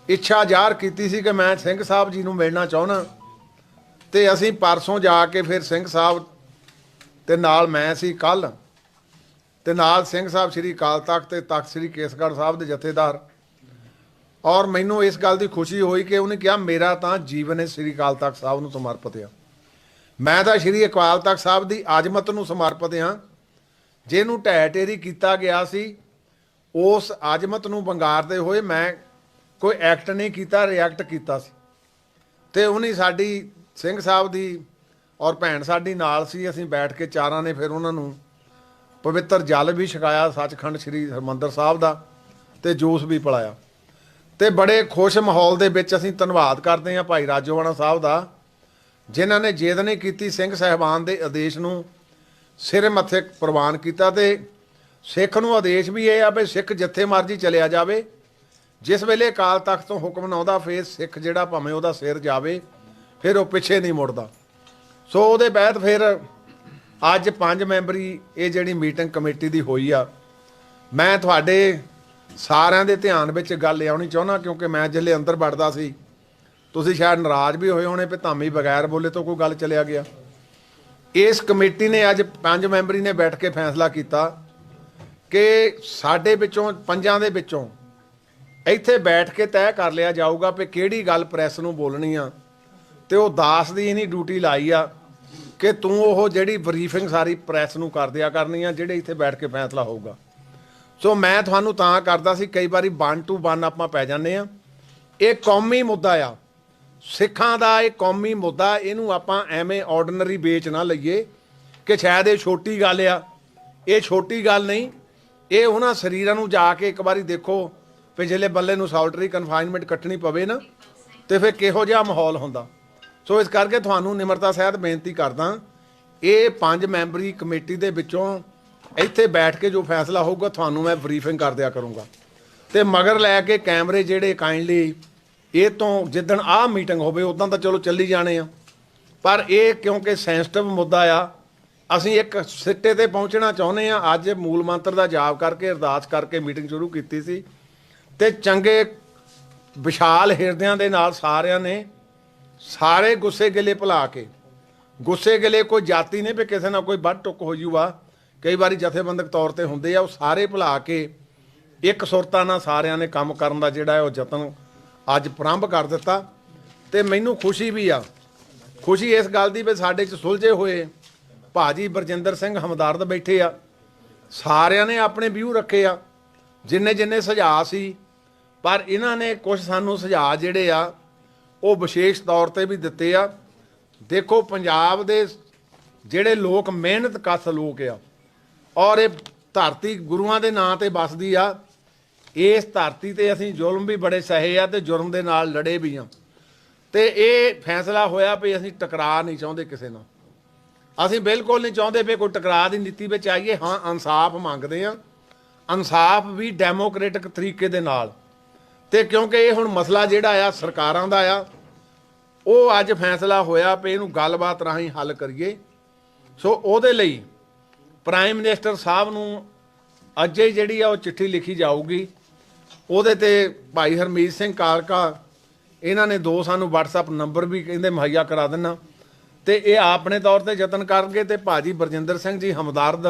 ਇੱਛਾ ਜ਼ਾਹਰ ਕੀਤੀ ਸੀ ਕਿ ਮੈਂ ਸਿੰਘ ਸਾਹਿਬ ਜੀ ਨੂੰ ਮਿਲਣਾ ਚਾਹੁੰਦਾ ਤੇ ਅਸੀਂ ਪਰਸੋਂ ਜਾ ਕੇ ਫਿਰ ਸਿੰਘ ਸਾਹਿਬ ਤੇ ਨਾਲ ਮੈਂ ਸੀ ਕੱਲ ਤੇ ਨਾਲ ਸਿੰਘ ਸਾਹਿਬ ਸ੍ਰੀ ਅਕਾਲ ਤਖਤ ਤੇ ਤਖਤ ਸ੍ਰੀ ਕੇਸਗੜ੍ਹ ਸਾਹਿਬ ਦੇ ਜਥੇਦਾਰ। ਔਰ ਮੈਨੂੰ ਇਸ ਗੱਲ ਦੀ ਖੁਸ਼ੀ ਹੋਈ ਕਿ ਉਹਨੇ ਕਿਹਾ, ਮੇਰਾ ਤਾਂ ਜੀਵਨ ਹੈ ਸ੍ਰੀ ਅਕਾਲ ਤਖਤ ਸਾਹਿਬ ਨੂੰ ਸਮਰਪਿਤ ਆ। ਮੈਂ ਤਾਂ ਸ੍ਰੀ ਅਕਾਲ ਤਖਤ ਸਾਹਿਬ ਦੀ ਆਜ਼ਮਤ ਨੂੰ ਸਮਰਪਿਤ ਹਾਂ ਜਿਹਨੂੰ ਢਹਿ ਢੇਰੀ ਕੀਤਾ ਗਿਆ ਸੀ, ਉਸ ਆਜ਼ਮਤ ਨੂੰ ਵੰਗਾਰਦੇ ਹੋਏ ਮੈਂ ਕੋਈ ਐਕਟ ਨਹੀਂ ਕੀਤਾ ਰਿਐਕਟ ਕੀਤਾ ਸੀ। ਤੇ ਉਹਨੇ ਸਾਡੀ ਸਿੰਘ ਸਾਹਿਬ ਦੀ ਔਰ ਭੈਣ ਸਾਡੀ ਨਾਲ ਸੀ, ਅਸੀਂ ਬੈਠ ਕੇ ਚਾਰਾਂ ਨੇ ਫਿਰ ਉਹਨਾਂ ਨੂੰ ਪਵਿੱਤਰ ਜਲ ਵੀ ਛਕਾਇਆ, ਸੱਚਖੰਡ ਸ੍ਰੀ ਹਰਿਮੰਦਰ ਸਾਹਿਬ ਦਾ ਤੇ ਜੂਸ ਵੀ ਪਿਲਾਇਆ। ਤੇ ਬੜੇ ਖੁਸ਼ ਮਾਹੌਲ ਦੇ ਵਿੱਚ ਅਸੀਂ ਧੰਨਵਾਦ ਕਰਦੇ ਹਾਂ ਭਾਈ ਰਾਜੋਵਾਣਾ ਸਾਹਿਬ ਦਾ, ਜਿਨ੍ਹਾਂ ਨੇ ਜੇਦ ਨਹੀਂ ਕੀਤੀ ਸਿੰਘ ਸਹਿਬਾਨ ਦੇ ਆਦੇਸ਼ ਨੂੰ ਸਿਰ ਮੱਥੇ ਪ੍ਰਵਾਨ ਕੀਤਾ ਤੇ ਸਿੱਖ ਨੂੰ ਆਦੇਸ਼ ਵੀ ਇਹ ਆ ਵੀ ਸਿੱਖ ਜਿੱਥੇ ਮਰਜ਼ੀ ਚਲਿਆ ਜਾਵੇ, ਜਿਸ ਵੇਲੇ ਅਕਾਲ ਤਖਤ ਤੋਂ ਹੁਕਮ ਨਾ ਆਉਂਦਾ ਫੇਰ ਸਿੱਖ ਜਿਹੜਾ ਭਾਵੇਂ ਉਹਦਾ ਸਿਰ ਜਾਵੇ, ਫਿਰ ਉਹ ਪਿੱਛੇ ਨਹੀਂ ਮੁੜਦਾ। ਸੋ ਉਹਦੇ ਬਾਅਦ ਫਿਰ ਅੱਜ ਪੰਜ ਮੈਂਬਰੀ ਇਹ ਜਿਹੜੀ ਮੀਟਿੰਗ ਕਮੇਟੀ ਦੀ ਹੋਈ ਆ, ਮੈਂ ਤੁਹਾਡੇ ਸਾਰਿਆਂ ਦੇ ਧਿਆਨ ਵਿੱਚ ਗੱਲ ਲਿਆਉਣੀ ਚਾਹੁੰਦਾ ਕਿਉਂਕਿ ਮੈਂ ਜਿੱਲੇ ਅੰਦਰ ਵੜਦਾ ਸੀ। ਤੁਸੀਂ ਸ਼ਾਇਦ ਨਾਰਾਜ਼ ਵੀ ਹੋਏ ਹੋਣੇ ਵੀ ਧਾਮੀ ਬਗੈਰ ਬੋਲੇ ਤੋਂ ਕੋਈ ਗੱਲ ਚਲਿਆ ਗਿਆ। ਇਸ ਕਮੇਟੀ ਨੇ ਅੱਜ ਪੰਜ ਮੈਂਬਰੀ ਨੇ ਬੈਠ ਕੇ ਫੈਸਲਾ ਕੀਤਾ ਕਿ ਸਾਡੇ ਵਿੱਚੋਂ, ਪੰਜਾਂ ਦੇ ਵਿੱਚੋਂ ਇੱਥੇ ਬੈਠ ਕੇ ਤੈਅ ਕਰ ਲਿਆ ਜਾਊਗਾ ਕਿ ਕਿਹੜੀ ਗੱਲ ਪ੍ਰੈਸ ਨੂੰ ਬੋਲਣੀ ਆ। ਤੇ ਉਹ ਦਾਸ ਦੀ ਇਹਨੀ ਡਿਊਟੀ ਲਾਈ ਆ। ਕਿ ਤੂੰ ਉਹ ਜਿਹੜੀ ਬਰੀਫਿੰਗ ਸਾਰੀ ਪ੍ਰੈਸ ਨੂੰ ਕਰ ਦਿਆ ਕਰਨੀ ਆ, ਜਿਹੜੇ ਇੱਥੇ ਬੈਠ ਕੇ ਫੈਸਲਾ ਹੋਊਗਾ। ਸੋ ਮੈਂ ਤੁਹਾਨੂੰ ਤਾਂ ਕਰਦਾ ਸੀ, ਕਈ ਵਾਰੀ ਵਨ ਟੂ ਵਨ ਆਪਾਂ ਪੈ ਜਾਂਦੇ ਆ। ਇਹ ਕੌਮੀ ਮੁੱਦਾ ਆ। ਸਿੱਖਾਂ ਦਾ ਇਹ ਕੌਮੀ ਮੁੱਦਾ, ਇਹਨੂੰ ਆਪਾਂ ਐਵੇਂ ਆਰਡੀਨਰੀ ਵੇਚ ਨਾ ਲਈਏ ਕਿ ਸ਼ਾਇਦ ਇਹ ਛੋਟੀ ਗੱਲ ਆ। ਇਹ ਛੋਟੀ ਗੱਲ ਨਹੀਂ, ਇਹ ਉਹਨਾਂ ਸਰੀਰਾਂ ਨੂੰ ਜਾ ਕੇ ਇੱਕ ਵਾਰੀ ਦੇਖੋ ਪਿਛਲੇ ਬੱਲੇ ਨੂੰ ਸੌਲਟਰੀ ਕਨਫਾਈਨਮੈਂਟ ਕੱਟਣੀ ਪਵੇ ਨਾ, ਤੇ ਫਿਰ ਕਿਹੋ ਜਿਹਾ ਮਾਹੌਲ ਹੁੰਦਾ। ਸੋ ਇਸ ਕਰਕੇ ਤੁਹਾਨੂੰ ਨਿਮਰਤਾ ਸਹਿਤ ਬੇਨਤੀ ਕਰਦਾ ਇਹ ਪੰਜ ਮੈਂਬਰੀ ਕਮੇਟੀ ਦੇ ਵਿੱਚੋਂ ਇੱਥੇ ਬੈਠ ਕੇ ਜੋ ਫੈਸਲਾ ਹੋਊਗਾ, ਤੁਹਾਨੂੰ ਮੈਂ ਬਰੀਫਿੰਗ ਕਰ ਦਿਆ ਕਰੂੰਗਾ। ਤੇ ਮਗਰ ਲੈ ਕੇ ਕੈਮਰੇ ਜਿਹੜੇ ਕਾਈਂਡਲੀ ਇਹ ਤੋਂ ਜਿੱਦਣ ਆਹ ਮੀਟਿੰਗ ਹੋਵੇ ਉਦੋਂ ਤਾਂ ਚਲੋ ਚੱਲੀ ਜਾਣੇ ਆ। ਪਰ ਇਹ ਕਿਉਂਕਿ ਸੈਂਸਿਟਿਵ ਮੁੱਦਾ ਆ, ਅਸੀਂ ਇੱਕ ਸਿੱਟੇ ਤੇ ਪਹੁੰਚਣਾ ਚਾਹੁੰਦੇ ਆ। ਅੱਜ ਮੂਲ ਮੰਤਰ ਦਾ ਜਾਪ ਕਰਕੇ, ਅਰਦਾਸ ਕਰਕੇ ਮੀਟਿੰਗ ਸ਼ੁਰੂ ਕੀਤੀ ਸੀ। ਤੇ ਚੰਗੇ ਵਿਸ਼ਾਲ ਹਿਰਦਿਆਂ ਦੇ ਨਾਲ ਸਾਰਿਆਂ ਨੇ ਸਾਰੇ ਗੁੱਸੇ ਗਿਲੇ ਭੁਲਾ ਕੇ। ਗੁੱਸੇ ਗਿਲੇ ਕੋਈ ਜਾਤੀ ਨਹੀਂ ਵੀ ਕਿਸੇ ਨਾਲ ਕੋਈ ਵੱਢ ਟੁੱਕ ਹੋ ਜੂਗਾ। ਕਈ ਵਾਰੀ ਜਥੇਬੰਦਕ ਤੌਰ ਤੇ ਹੁੰਦੇ ਆ, ਉਹ ਸਾਰੇ ਭੁਲਾ ਕੇ ਇੱਕ ਸੁਰਤਾ ਨਾਲ ਸਾਰਿਆਂ ਨੇ ਕੰਮ ਕਰਨ ਦਾ ਜਿਹੜਾ ਉਹ ਯਤਨ ਅੱਜ ਪ੍ਰਾਰੰਭ ਕਰ ਦਿੱਤਾ। ਤੇ ਮੈਨੂੰ ਖੁਸ਼ੀ ਵੀ ਆ। ਖੁਸ਼ੀ ਇਸ ਗੱਲ ਦੀ ਵੀ ਸਾਡੇ ਚ ਸੁਲਝੇ ਹੋਏ ਭਾਜੀ ਬਰਜਿੰਦਰ ਸਿੰਘ ਹਮਦਰਦ ਬੈਠੇ ਆ। ਸਾਰਿਆਂ ਨੇ ਆਪਣੇ ਵਿਊ ਰੱਖੇ ਆ। ਜਿੰਨੇ ਜਿੰਨੇ ਸੁਝਾਅ ਸੀ, ਪਰ ਇਹਨਾਂ ਨੇ ਕੁਝ ਸਾਨੂੰ ਸੁਝਾਅ ਜਿਹੜੇ ਆ ਉਹ ਵਿਸ਼ੇਸ਼ ਤੌਰ ਤੇ ਵੀ ਦਿੱਤੇ ਆ। ਦੇਖੋ, ਪੰਜਾਬ ਦੇ ਜਿਹੜੇ ਲੋਕ ਮਿਹਨਤ ਕਸ ਲੋਕ ਆ, ਔਰ ਇਹ ਧਰਤੀ ਗੁਰੂਆਂ ਦੇ ਨਾਂ ਤੇ ਵੱਸਦੀ ਆ। ਇਸ ਧਰਤੀ ਤੇ ਅਸੀਂ ਜ਼ੁਲਮ ਵੀ ਬੜੇ ਸਹੇ ਆ ਤੇ ਜੁਰਮ ਦੇ ਨਾਲ ਲੜੇ ਵੀ ਆ। ਤੇ ਇਹ ਫੈਸਲਾ ਹੋਇਆ ਵੀ ਅਸੀਂ ਟਕਰਾਅ ਨਹੀਂ ਚਾਹੁੰਦੇ ਕਿਸੇ ਨਾਲ। ਅਸੀਂ ਬਿਲਕੁਲ ਨਹੀਂ ਚਾਹੁੰਦੇ ਵੀ ਕੋਈ ਟਕਰਾਅ ਦੀ ਨੀਤੀ ਵਿੱਚ ਆਈਏ। ਹਾਂ, ਇਨਸਾਫ ਮੰਗਦੇ ਆ। ਇਨਸਾਫ ਵੀ ਡੈਮੋਕ੍ਰੈਟਿਕ ਤਰੀਕੇ ਦੇ ਨਾਲ। ਤੇ ਕਿਉਂਕਿ ਇਹ ਹੁਣ ਮਸਲਾ ਜਿਹੜਾ ਆ ਸਰਕਾਰਾਂ ਦਾ ਆ, ਉਹ ਅੱਜ ਫੈਸਲਾ ਹੋਇਆ ਵੀ ਇਹਨੂੰ ਗੱਲਬਾਤ ਰਾਹੀਂ ਹੱਲ ਕਰੀਏ। ਸੋ ਉਹਦੇ ਲਈ ਪ੍ਰਾਈਮ ਮਿਨਿਸਟਰ ਸਾਹਿਬ ਨੂੰ ਅੱਜ ਹੀ ਜਿਹੜੀ ਆ ਉਹ ਚਿੱਠੀ ਲਿਖੀ ਜਾਊਗੀ। ਉਹਦੇ ਤੇ ਭਾਈ ਹਰਮੀਤ ਸਿੰਘ ਕਾਲਕਾ, ਇਹਨਾਂ ਨੇ ਦੋ ਸਾਨੂੰ WhatsApp ਨੰਬਰ ਵੀ ਕਹਿੰਦੇ ਮੁਹੱਈਆ ਕਰਾ ਦੇਣਾ ਤੇ ਇਹ ਆਪਣੇ ਤੌਰ ਤੇ ਯਤਨ ਕਰਨਗੇ ਤੇ ਭਾਜੀ ਬਰਜਿੰਦਰ ਸਿੰਘ ਜੀ ਹਮਦਰਦ,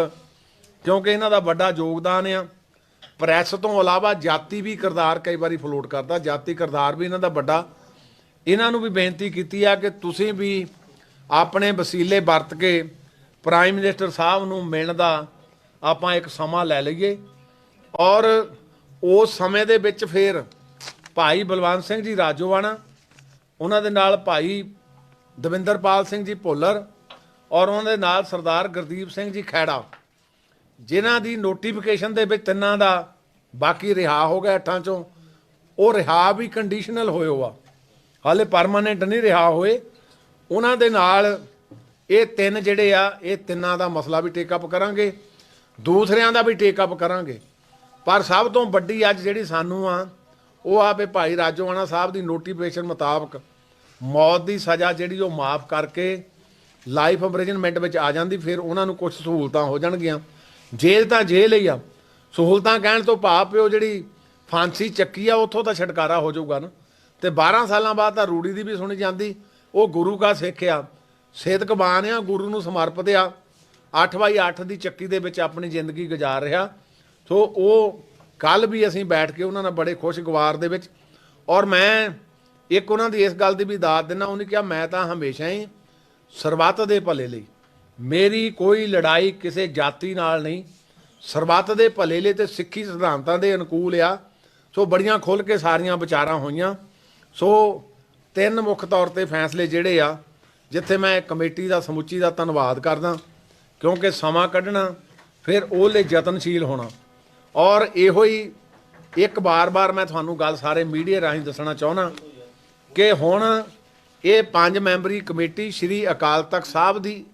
ਕਿਉਂਕਿ ਇਹਨਾਂ ਦਾ ਵੱਡਾ ਯੋਗਦਾਨ ਆ। ਪ੍ਰੈਸ ਤੋਂ ਇਲਾਵਾ ਜਾਤੀ ਵੀ ਕਿਰਦਾਰ ਕਈ ਵਾਰੀ ਫਲੋਟ ਕਰਦਾ, ਜਾਤੀ ਕਿਰਦਾਰ ਵੀ ਇਹਨਾਂ ਦਾ ਵੱਡਾ। ਇਹਨਾਂ ਨੂੰ ਵੀ ਬੇਨਤੀ ਕੀਤੀ ਆ ਕਿ ਤੁਸੀਂ ਵੀ ਆਪਣੇ ਵਸੀਲੇ ਵਰਤ ਕੇ ਪ੍ਰਾਈਮ ਮਿਨਿਸਟਰ ਸਾਹਿਬ ਨੂੰ ਮਿਲਣ ਦਾ ਆਪਾਂ ਇੱਕ ਸਮਾਂ ਲੈ ਲਈਏ। ਔਰ ਉਸ ਸਮੇਂ ਦੇ ਵਿੱਚ ਫਿਰ ਭਾਈ ਬਲਵੰਤ ਸਿੰਘ ਜੀ ਰਾਜੋਵਾਣਾ, ਉਹਨਾਂ ਦੇ ਨਾਲ ਭਾਈ ਦਵਿੰਦਰਪਾਲ ਸਿੰਘ ਜੀ ਭੋਲਰ, ਔਰ ਉਹਨਾਂ ਦੇ ਨਾਲ ਸਰਦਾਰ ਗੁਰਦੀਪ ਸਿੰਘ ਜੀ ਖੈੜਾ ਜਿਨ੍ਹਾਂ ਦੀ ਨੋਟੀਫਿਕੇਸ਼ਨ ਦੇ ਵਿੱਚ ਤਿੰਨਾਂ ਦਾ ਬਾਕੀ ਰਿਹਾ ਹੋ ਗਿਆ ਅੱਠਾਂ ਚੋਂ, ਉਹ ਰਿਹਾ ਵੀ ਕੰਡੀਸ਼ਨਲ ਹੋਇਓ ਆ। ਹਾਲੇ ਪਰਮਾਨੈਂਟ ਨਹੀਂ ਰਿਹਾ ਹੋਏ। ਉਹਨਾਂ ਦੇ ਨਾਲ ਇਹ ਤਿੰਨ ਜਿਹੜੇ ਆ, ਇਹ ਤਿੰਨਾਂ ਦਾ ਮਸਲਾ ਵੀ ਟੇਕ ਅਪ ਕਰਾਂਗੇ। ਦੂਸਰਿਆਂ ਦਾ ਵੀ ਟੇਕ ਅਪ ਕਰਾਂਗੇ। ਪਰ ਸਭ ਤੋਂ ਵੱਡੀ ਅੱਜ ਜਿਹੜੀ ਸਾਨੂੰ ਆ, ਉਹ ਆ ਵੀ ਭਾਈ ਰਾਜੋਆਣਾ ਸਾਹਿਬ ਦੀ ਨੋਟੀਫਿਕੇਸ਼ਨ ਮੁਤਾਬਕ ਮੌਤ ਦੀ ਸਜ਼ਾ ਜਿਹੜੀ ਉਹ ਮਾਫ ਕਰਕੇ ਲਾਈਫ ਇੰਪ੍ਰਿਜ਼ਨਮੈਂਟ ਵਿੱਚ ਆ ਜਾਂਦੀ, ਫਿਰ ਉਹਨਾਂ ਨੂੰ ਕੁਝ ਸਹੂਲਤਾਂ ਹੋ ਜਾਣਗੀਆਂ। ਜੇਲ੍ਹ ਤਾਂ ਜੇਲ੍ਹ ਹੀ ਆ। ਸਹੂਲਤਾਂ ਕਹਿਣ ਤੋਂ ਭਾਵ ਪਿਓ ਜਿਹੜੀ ਫਾਂਸੀ ਚੱਕੀ ਆ, ਉੱਥੋਂ ਤਾਂ ਛਟਕਾਰਾ ਹੋ ਜਾਊਗਾ ਨਾ। ਤੇ 12 ਸਾਲਾਂ ਬਾਅਦ ਤਾਂ ਰੂੜੀ ਦੀ ਵੀ ਸੁਣੀ ਜਾਂਦੀ। ਉਹ ਗੁਰੂ ਕਾ ਸਿੱਖ ਆ। ਸੇਧਕ ਬਾਣ ਆ, ਗੁਰੂ ਨੂੰ ਸਮਰਪਿਤ ਆ। 8 ਬਾਈ 8 ਦੀ ਚੱਕੀ ਦੇ ਵਿੱਚ ਆਪਣੀ ਜ਼ਿੰਦਗੀ ਗੁਜ਼ਾਰ ਰਿਹਾ। ਸੋ ਉਹ ਕੱਲ ਵੀ ਅਸੀਂ ਬੈਠ ਕੇ ਉਹਨਾਂ ਨਾਲ ਬੜੇ ਖੁਸ਼ਗਵਾਰ ਦੇ ਵਿੱਚ। ਔਰ ਮੈਂ ਇੱਕ ਉਹਨਾਂ ਦੀ ਇਸ ਗੱਲ ਦੀ ਵੀ ਦਾਤ ਦਿੰਦਾ, ਉਹਨੇ ਕਿਹਾ, ਮੈਂ ਤਾਂ ਹਮੇਸ਼ਾ ਹੀ ਸਰਬੱਤ ਦੇ ਭਲੇ ਲਈ ਮੇਰੀ ਕੋਈ ਲੜਾਈ ਕਿਸੇ ਜਾਤੀ ਨਾਲ ਨਹੀਂ। ਸਰਬੱਤ ਦੇ ਭਲੇ ਲਈ ਤੇ ਸਿੱਖੀ ਸਿਧਾਂਤਾਂ ਦੇ ਅਨੁਕੂਲ ਆ। ਸੋ ਬੜੀਆਂ ਖੁੱਲ ਕੇ ਸਾਰੀਆਂ ਵਿਚਾਰਾਂ ਹੋਈਆਂ। ਸੋ ਤਿੰਨ ਮੁੱਖ ਤੌਰ ਤੇ ਫੈਸਲੇ ਜਿਹੜੇ ਆ, ਜਿੱਥੇ ਮੈਂ ਕਮੇਟੀ ਦਾ, ਸਮੁੱਚੀ ਦਾ ਧੰਨਵਾਦ ਕਰਦਾ। ਕਿਉਂਕਿ ਸਮਾਂ ਕੱਢਣਾ, ਫਿਰ ਉਹ ਲਈ ਯਤਨਸ਼ੀਲ ਹੋਣਾ। ਔਰ ਇਹੋ ਹੀ ਇੱਕ ਵਾਰ-ਵਾਰ ਮੈਂ ਤੁਹਾਨੂੰ ਗੱਲ ਸਾਰੇ ਮੀਡੀਆ ਰਾਹੀਂ ਦੱਸਣਾ ਚਾਹੁੰਦਾ ਕਿ ਹੁਣ ਇਹ ਪੰਜ ਮੈਂਬਰੀ ਕਮੇਟੀ ਸ੍ਰੀ ਅਕਾਲ ਤਖਤ ਸਾਹਿਬ ਦੀ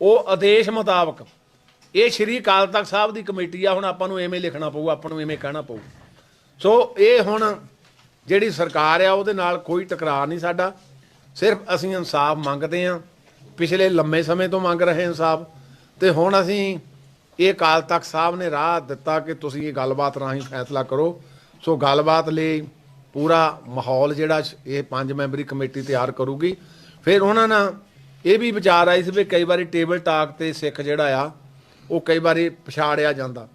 ਉਹ ਆਦੇਸ਼ ਮੁਤਾਬਕ, ਇਹ ਸ੍ਰੀ ਅਕਾਲ ਤਖਤ ਸਾਹਿਬ ਦੀ ਕਮੇਟੀ ਆ, ਹੁਣ ਆਪਾਂ ਨੂੰ ਐਵੇਂ ਲਿਖਣਾ ਪਊ, ਆਪਾਂ ਨੂੰ ਐਵੇਂ ਕਹਿਣਾ ਪਊ। ਸੋ ਇਹ ਹੁਣ ਜਿਹੜੀ ਸਰਕਾਰ ਆ, ਉਹਦੇ ਨਾਲ ਕੋਈ ਟਕਰਾਅ ਨਹੀਂ ਸਾਡਾ। ਸਿਰਫ ਅਸੀਂ ਇਨਸਾਫ ਮੰਗਦੇ ਆ। ਪਿਛਲੇ ਲੰਮੇ ਸਮੇਂ ਤੋਂ ਮੰਗ ਰਹੇ ਇਨਸਾਫ। ਤੇ ਹੁਣ ਅਸੀਂ ਇਹ ਅਕਾਲ ਤਖਤ ਸਾਹਿਬ ਨੇ ਰਾਹ ਦਿੱਤਾ ਕਿ ਤੁਸੀਂ ਇਹ ਗੱਲਬਾਤ ਰਾਹੀਂ ਫੈਸਲਾ ਕਰੋ। ਸੋ ਗੱਲਬਾਤ ਲਈ ਪੂਰਾ ਮਾਹੌਲ ਜਿਹੜਾ, ਇਹ ਪੰਜ ਮੈਂਬਰੀ ਕਮੇਟੀ ਤਿਆਰ ਕਰੂਗੀ। ਫਿਰ ਉਹਨਾਂ ਨਾਲ ਇਹ ਵੀ ਵਿਚਾਰ ਆਈ ਸੀ ਵੀ ਕਈ ਵਾਰੀ ਟੇਬਲ ਟਾਕ ਤੇ ਸਿੱਖ ਜਿਹੜਾ ਆ, ਉਹ ਕਈ ਵਾਰੀ ਪਛਾੜਿਆ ਜਾਂਦਾ।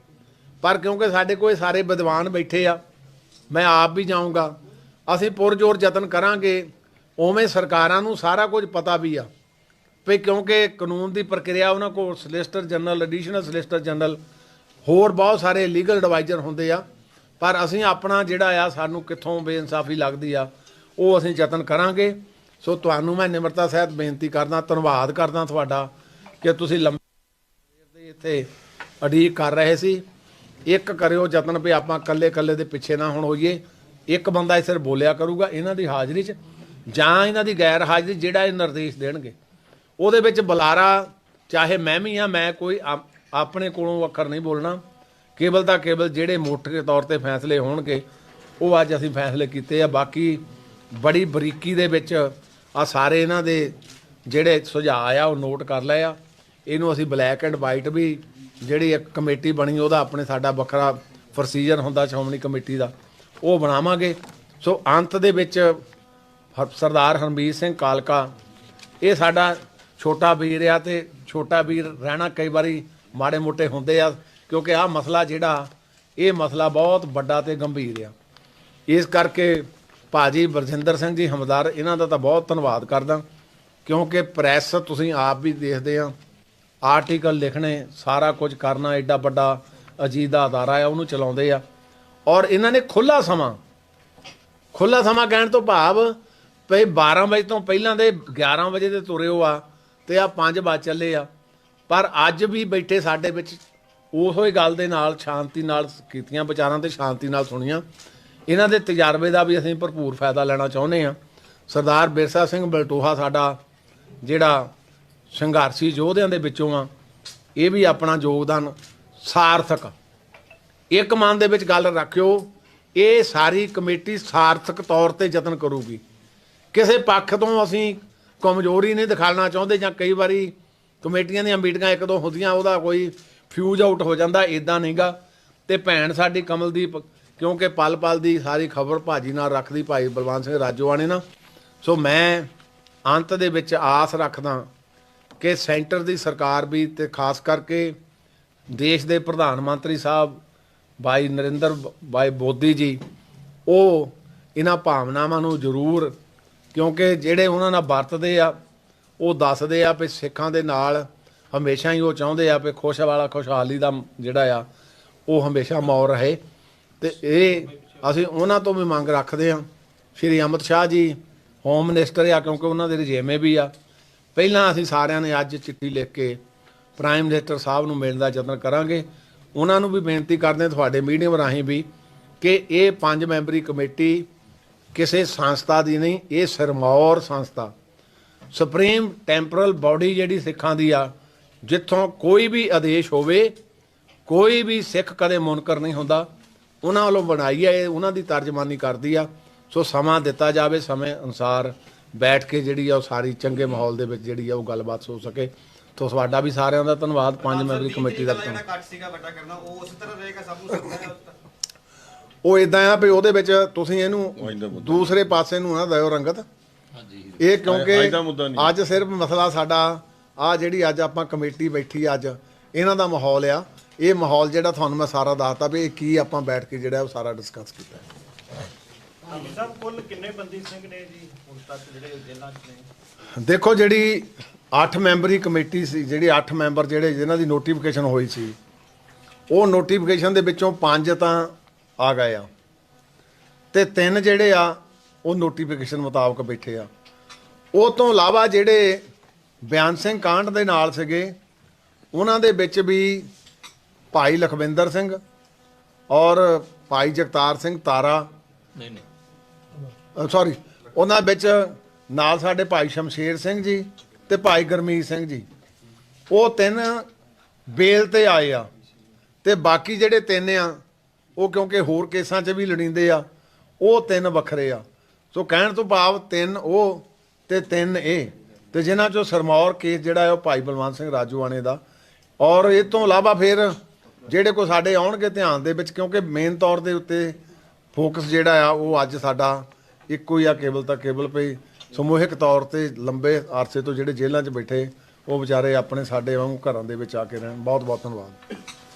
ਪਰ ਕਿਉਂਕਿ ਸਾਡੇ ਕੋਲ ਸਾਰੇ ਵਿਦਵਾਨ ਬੈਠੇ ਆ, ਮੈਂ ਆਪ ਵੀ ਜਾਊਂਗਾ। ਅਸੀਂ ਪੁਰਜੋਰ ਯਤਨ ਕਰਾਂਗੇ, ਉਵੇਂ ਸਰਕਾਰਾਂ ਨੂੰ ਸਾਰਾ ਕੁਝ ਪਤਾ ਵੀ ਆ। ਵੀ ਕਿਉਂਕਿ ਕਾਨੂੰਨ ਦੀ ਪ੍ਰਕਿਰਿਆ ਉਹਨਾਂ ਕੋਲ solicitor general additional solicitor general ਹੋਰ ਬਹੁਤ ਸਾਰੇ ਲੀਗਲ ਐਡਵਾਈਜ਼ਰ ਹੁੰਦੇ ਆ। ਪਰ ਅਸੀਂ ਆਪਣਾ ਜਿਹੜਾ ਆ, ਸਾਨੂੰ ਕਿੱਥੋਂ ਬੇਇਨਸਾਫੀ ਲੱਗਦੀ ਆ, ਉਹ ਅਸੀਂ ਯਤਨ ਕਰਾਂਗੇ। ਸੋ ਤੁਹਾਨੂੰ ਮੈਂ ਨਿਮਰਤਾ ਸਹਿਤ ਬੇਨਤੀ ਕਰਦਾ, ਧੰਨਵਾਦ ਕਰਦਾ ਤੁਹਾਡਾ ਕਿ ਤੁਸੀਂ ਲੰਬੇ ਇੱਥੇ ਅਡੀਕ ਕਰ ਰਹੇ ਸੀ। ਇੱਕ ਕਰਿਓ ਯਤਨ ਵੀ ਆਪਾਂ ਕੱਲੇ ਕੱਲੇ ਦੇ ਪਿੱਛੇ ਨਾ ਹੁਣ ਹੋਈਏ। ਇੱਕ ਬੰਦਾ ਇਸਰ ਬੋਲਿਆ ਕਰੂਗਾ ਇਹਨਾਂ ਦੀ ਹਾਜ਼ਰੀ 'ਚ ਜਾਂ ਇਹਨਾਂ ਦੀ ਗੈਰ ਹਾਜ਼ਰੀ ਜਿਹੜਾ ਇਹ ਨਿਰਦੇਸ਼ ਦੇਣਗੇ। ਉਹਦੇ ਵਿੱਚ ਬੁਲਾਰਾ, ਚਾਹੇ ਮੈਂ ਵੀ ਆ ਮੈਂ ਕੋਈ ਆ- ਆਪਣੇ ਕੋਲੋਂ ਅੱਖਰ ਨਹੀਂ ਬੋਲਣਾ। ਕੇਵਲ ਦਾ ਕੇਵਲ ਜਿਹੜੇ ਮੋਟੇ ਤੌਰ ਤੇ ਫੈਸਲੇ ਹੋਣਗੇ, ਉਹ ਅੱਜ ਅਸੀਂ ਫੈਸਲੇ ਕੀਤੇ ਆ। ਬਾਕੀ ਬੜੀ ਬਰੀਕੀ ਦੇ ਵਿੱਚ ਆ ਸਾਰੇ ਇਹਨਾਂ ਦੇ ਜਿਹੜੇ ਸੁਝਾਅ ਆ, ਉਹ ਨੋਟ ਕਰ ਲਏ ਆ। ਇਹਨੂੰ ਅਸੀਂ ਬਲੈਕ ਐਂਡ ਵਾਈਟ ਵੀ ਜਿਹੜੀ ਇੱਕ ਕਮੇਟੀ ਬਣੀ, ਉਹਦਾ ਆਪਣੇ ਸਾਡਾ ਵੱਖਰਾ ਪ੍ਰੋਸੀਜਰ ਹੁੰਦਾ, ਸ਼੍ਰੋਮਣੀ ਕਮੇਟੀ ਦਾ, ਉਹ ਬਣਾਵਾਂਗੇ। ਸੋ ਅੰਤ ਦੇ ਵਿੱਚ ਹ- ਸਰਦਾਰ ਹਰਮੀਤ ਸਿੰਘ ਕਾਲਕਾ, ਇਹ ਸਾਡਾ ਛੋਟਾ ਵੀਰ ਆ ਤੇ ਛੋਟਾ ਵੀਰ ਰਹਿਣਾ ਕਈ ਵਾਰੀ ਮਾੜੇ ਮੋਟੇ ਹੁੰਦੇ ਆ, ਕਿਉਂਕਿ ਆਹ ਮਸਲਾ ਜਿਹੜਾ, ਇਹ ਮਸਲਾ ਬਹੁਤ ਵੱਡਾ ਤੇ ਗੰਭੀਰ ਆ। ਇਸ ਕਰਕੇ ਭਾਜੀ ਬਰਜਿੰਦਰ ਸਿੰਘ ਜੀ ਹਮਦਾਰ, ਇਹਨਾਂ ਦਾ ਤਾਂ ਬਹੁਤ ਧੰਨਵਾਦ ਕਰਦਾ, ਕਿਉਂਕਿ ਪ੍ਰੈਸ ਤੁਸੀਂ ਆਪ ਵੀ ਦੇਖਦੇ ਆ, ਆਰਟੀਕਲ ਲਿਖਣੇ, ਸਾਰਾ ਕੁਝ ਕਰਨਾ ਐਡਾ ਵੱਡਾ ਅਜੀਤ ਦਾ ਅਦਾਰਾ ਆ, ਉਹਨੂੰ ਚਲਾਉਂਦੇ ਆ। ਔਰ ਇਹਨਾਂ ਨੇ ਖੁੱਲਾ ਸਮਾਂ ਖੁੱਲਾ ਸਮਾਂ ਕਹਿਣ ਤੋਂ ਭਾਵ ਭਈ 12 ਵਜੇ ਤੋਂ ਪਹਿਲਾਂ ਦੇ 11 ਵਜੇ ਦੇ ਤੁਰਿਓ ਆ, ਤੇ ਆ 5 ਵਜੇ ਚੱਲੇ ਆ। ਪਰ ਅੱਜ ਵੀ ਬੈਠੇ ਸਾਡੇ ਵਿੱਚ, ਉਹੋ ਹੀ ਗੱਲ ਦੇ ਨਾਲ, ਸ਼ਾਂਤੀ ਨਾਲ ਕੀਤੀਆਂ ਵਿਚਾਰਾਂ ਤੇ ਸ਼ਾਂਤੀ ਨਾਲ ਸੁਣੀਆਂ। ਇਹਨਾਂ ਦੇ ਤਜਰਬੇ ਦਾ ਵੀ ਅਸੀਂ ਭਰਪੂਰ ਫਾਇਦਾ ਲੈਣਾ ਚਾਹੁੰਦੇ ਹਾਂ। ਸਰਦਾਰ ਬਿਰਸਾ ਸਿੰਘ ਬਲਟੋਹਾ ਸਾਡਾ ਜਿਹੜਾ ਸੰਘਰਸ਼ੀ ਯੋਧਿਆਂ ਦੇ ਵਿੱਚੋਂ ਆ, ਇਹ ਵੀ ਆਪਣਾ ਯੋਗਦਾਨ ਸਾਰਥਕ ਇੱਕ ਮਨ ਦੇ ਵਿੱਚ ਗੱਲ ਰੱਖਿਓ, ਇਹ ਸਾਰੀ ਕਮੇਟੀ ਸਾਰਥਕ ਤੌਰ ਤੇ ਯਤਨ ਕਰੂਗੀ। ਕਿਸੇ ਪੱਖ ਤੋਂ ਅਸੀਂ ਕਮਜ਼ੋਰੀ ਨਹੀਂ ਦਿਖਾਉਣਾ ਚਾਹੁੰਦੇ ਜਾਂ ਕਈ ਵਾਰੀ ਕਮੇਟੀਆਂ ਦੀਆਂ ਮੀਟਿੰਗਾਂ ਇੱਕ ਦੋ ਹੁੰਦੀਆਂ, ਉਹਦਾ ਕੋਈ ਫਿਊਜ਼ ਆਊਟ ਹੋ ਜਾਂਦਾ ਇਦਾਂ ਨਹੀਂਗਾ। ਤੇ ਭੈਣ ਸਾਡੀ ਕਮਲਦੀਪ ਕਿਉਂਕਿ ਪਲ ਪਲ ਦੀ ਸਾਰੀ ਖਬਰ ਭਾਜੀ ਨਾਲ ਰੱਖਦੀ ਭਾਈ ਬਲਵੰਤ ਸਿੰਘ ਰਾਜੋਆ ਨੇ ਨਾ ਸੋ ਮੈਂ ਅੰਤ ਦੇ ਵਿੱਚ ਆਸ ਰੱਖਦਾ ਕਿ ਸੈਂਟਰ ਦੀ ਸਰਕਾਰ ਵੀ ਤੇ ਖਾਸ ਕਰਕੇ ਦੇਸ਼ ਦੇ ਪ੍ਰਧਾਨ ਮੰਤਰੀ ਸਾਹਿਬ ਭਾਈ ਨਰਿੰਦਰ ਬ- ਭਾਈ ਮੋਦੀ ਜੀ, ਉਹ ਇਹਨਾਂ ਭਾਵਨਾਵਾਂ ਨੂੰ ਜ਼ਰੂਰ ਕਿਉਂਕਿ ਜਿਹੜੇ ਉਹਨਾਂ ਨਾਲ ਵਰਤਦੇ ਆ, ਉਹ ਦੱਸਦੇ ਆ ਵੀ ਸਿੱਖਾਂ ਦੇ ਨਾਲ ਹਮੇਸ਼ਾ ਹੀ ਉਹ ਚਾਹੁੰਦੇ ਆ ਵੀ ਖੁਸ਼ ਵਾਲਾ ਖੁਸ਼ਹਾਲੀ ਦਾ ਜਿਹੜਾ ਆ, ਉਹ ਹਮੇਸ਼ਾ ਮੌਰ ਰਹੇ। ਤੇ ਇਹ ਅਸੀਂ ਉਹਨਾਂ ਤੋਂ ਵੀ ਮੰਗ ਰੱਖਦੇ ਹਾਂ। ਸ਼੍ਰੀ ਅਮਿਤ ਸ਼ਾਹ ਜੀ ਹੋਮ ਮਿਨਿਸਟਰ ਆ, ਕਿਉਂਕਿ ਉਹਨਾਂ ਦੇ ਰਜੇਵੇਂ ਵੀ ਆ। ਪਹਿਲਾਂ ਅਸੀਂ ਸਾਰਿਆਂ ਨੇ ਅੱਜ ਚਿੱਠੀ ਲਿਖ ਕੇ ਪ੍ਰਾਈਮ ਮਿਨਿਸਟਰ ਸਾਹਿਬ ਨੂੰ ਮਿਲਣ ਦਾ ਯਤਨ ਕਰਾਂਗੇ। ਉਹਨਾਂ ਨੂੰ ਵੀ ਬੇਨਤੀ ਕਰਦੇ ਹਾਂ ਤੁਹਾਡੇ ਮੀਡੀਅਮ ਰਾਹੀਂ ਵੀ ਕਿ ਇਹ ਪੰਜ ਮੈਂਬਰੀ ਕਮੇਟੀ ਕਿਸੇ ਸੰਸਥਾ ਦੀ ਨਹੀਂ, ਇਹ ਸਰਮੌਰ ਸੰਸਥਾ। ਸੁਪਰੀਮ ਟੈਂਪਰਲ ਬਾਡੀ ਜਿਹੜੀ ਸਿੱਖਾਂ ਦੀ ਆ, ਜਿੱਥੋਂ ਕੋਈ ਵੀ ਆਦੇਸ਼ ਹੋਵੇ, ਕੋਈ ਵੀ ਸਿੱਖ ਕਦੇ ਮੁਨਕਰ ਨਹੀਂ ਹੁੰਦਾ। ਉਹਨਾਂ ਵੱਲੋਂ ਬਣਾਈ ਹੈ ਇਹ ਉਹਨਾਂ ਦੀ ਤਰਜਮਾਨੀ ਕਰਦੀ ਆ। ਸੋ ਸਮਾਂ ਦਿੱਤਾ ਜਾਵੇ ਸਮੇਂ ਅਨੁਸਾਰ ਬੈਠ ਕੇ ਜਿਹੜੀ ਆ ਉਹ ਸਾਰੀ ਚੰਗੇ ਮਾਹੌਲ ਦੇ ਵਿੱਚ ਜਿਹੜੀ ਆ ਉਹ ਗੱਲਬਾਤ ਹੋ ਸਕੇ। ਤੋ ਤੁਹਾਡਾ ਵੀ ਸਾਰਿਆਂ ਦਾ ਧੰਨਵਾਦ ਪੰਜ ਮੈਂਬਰੀ ਕਮੇਟੀ ਦਾ ਜਿਹੜਾ ਧੰਨਵਾਦ ਕੱਟ ਸੀਗਾ ਵੱਡਾ ਕਰਨਾ ਉਹ ਉਸੇ ਤਰ੍ਹਾਂ ਰਹੇਗਾ ਸਭ ਨੂੰ ਸਕਦਾ ਹੈ ਉਹ ਇਦਾਂ ਆ ਵੀ ਉਹਦੇ ਵਿੱਚ ਤੁਸੀਂ ਇਹਨੂੰ ਦੂਸਰੇ ਪਾਸੇ ਨੂੰ ਨਾ ਦਿਓ ਰੰਗਤ। ਇਹ ਕਿਉਂਕਿ। ਅੱਜ ਸਿਰਫ ਮਸਲਾ ਸਾਡਾ ਆ ਜਿਹੜੀ ਅੱਜ ਆਪਾਂ ਕਮੇਟੀ ਬੈਠੀ ਅੱਜ ਇਹਨਾਂ ਦਾ ਮਾਹੌਲ ਆ। ਇਹ ਮਾਹੌਲ ਜਿਹੜਾ ਤੁਹਾਨੂੰ ਮੈਂ ਸਾਰਾ ਦੱਸਤਾ ਵੀ ਇਹ ਕੀ ਆਪਾਂ ਬੈਠ ਕੇ ਜਿਹੜਾ ਉਹ ਸਾਰਾ ਡਿਸਕਸ ਕੀਤਾ ਹਾਂਜੀ ਸਾਹਿਬ ਕੁੱਲ ਕਿੰਨੇ ਬੰਦੀ ਸਿੰਘ ਨੇ ਜੀ ਹੁਣ ਤੱਕ ਜਿਹੜੇ ਜੇਲ੍ਹਾਂ 'ਚ ਨੇ? ਦੇਖੋ ਜਿਹੜੀ 8 ਮੈਂਬਰੀ ਕਮੇਟੀ ਸੀ ਜਿਹੜੀ 8 ਮੈਂਬਰ ਜਿਹੜੇ ਜਿਨ੍ਹਾਂ ਦੀ ਨੋਟੀਫਿਕੇਸ਼ਨ ਹੋਈ ਸੀ ਉਹ ਨੋਟੀਫਿਕੇਸ਼ਨ ਦੇ ਵਿੱਚੋਂ 5 ਤਾਂ ਆ ਗਏ ਆ। ਤੇ ਤਿੰਨ ਜਿਹੜੇ ਆ ਉਹ ਨੋਟੀਫਿਕੇਸ਼ਨ ਮੁਤਾਬਕ ਬੈਠੇ ਆ। ਉਹ ਤੋਂ ਇਲਾਵਾ ਜਿਹੜੇ ਬਿਆਨ ਸਿੰਘ ਕਾਂਡ ਦੇ ਨਾਲ ਸੀਗੇ ਉਹਨਾਂ ਦੇ ਵਿੱਚ ਵੀ ਭਾਈ ਲਖਵਿੰਦਰ ਸਿੰਘ ਔਰ ਭਾਈ ਜਗਤਾਰ ਸਿੰਘ ਤਾਰਾ। ਨਹੀਂ ਨਹੀਂ। ਸੌਰੀ ਉਹਨਾਂ ਵਿੱਚ ਨਾਲ ਸਾਡੇ ਭਾਈ ਸ਼ਮਸ਼ੇਰ ਸਿੰਘ ਜੀ ਤੇ ਭਾਈ ਗਰਮੀਤ ਸਿੰਘ ਜੀ। ਉਹ ਤਿੰਨ ਬੇਲ ਤੇ ਆਏ ਆ ਤੇ ਬਾਕੀ ਜਿਹੜੇ ਤਿੰਨ ਆ ਉਹ ਕਿਉਂਕਿ ਹੋਰ ਕੇਸਾਂ 'ਚ ਵੀ ਲੜਿੰਦੇ ਆ ਉਹ ਤਿੰਨ ਵੱਖਰੇ ਆ। ਸੋ ਕਹਿਣ ਤੋਂ ਭਾਵ ਤਿੰਨ ਉਹ ਤੇ ਤਿੰਨ ਇਹ। ਤੇ ਜਿਨ੍ਹਾਂ 'ਚੋਂ ਸਰਮੌਰ ਕੇਸ ਜਿਹੜਾ ਹੈ ਉਹ ਭਾਈ ਬਲਵੰਤ ਸਿੰਘ ਰਾਜੂਆਣੇ ਦਾ। ਔਰ ਇਹ ਤੋਂ ਇਲਾਵਾ ਫਿਰ ਜਿਹੜੇ ਕੋ ਸਾਡੇ ਆਉਣਗੇ ਧਿਆਨ ਦੇ ਵਿੱਚ, ਕਿਉਂਕਿ ਮੇਨ ਤੌਰ ਦੇ ਉੱਤੇ ਫੋਕਸ ਜਿਹੜਾ ਆ, ਉਹ ਅੱਜ ਸਾਡਾ ਇੱਕੋ ਹੀ ਆ, ਕੇਵਲ ਤਾਂ ਕੇਵਲ ਪਈ ਸਮੂਹਿਕ ਤੌਰ ਤੇ ਲੰਬੇ ਅਰਸੇ ਤੋਂ ਜਿਹੜੇ ਜੇਲ੍ਹਾਂ 'ਚ ਬੈਠੇ, ਉਹ ਵਿਚਾਰੇ ਆਪਣੇ ਸਾਡੇ ਵਾਂਗੂ ਘਰਾਂ ਦੇ ਵਿੱਚ ਆ ਕੇ ਰਹਿਣ। ਬਹੁਤ ਬਹੁਤ ਧੰਨਵਾਦ।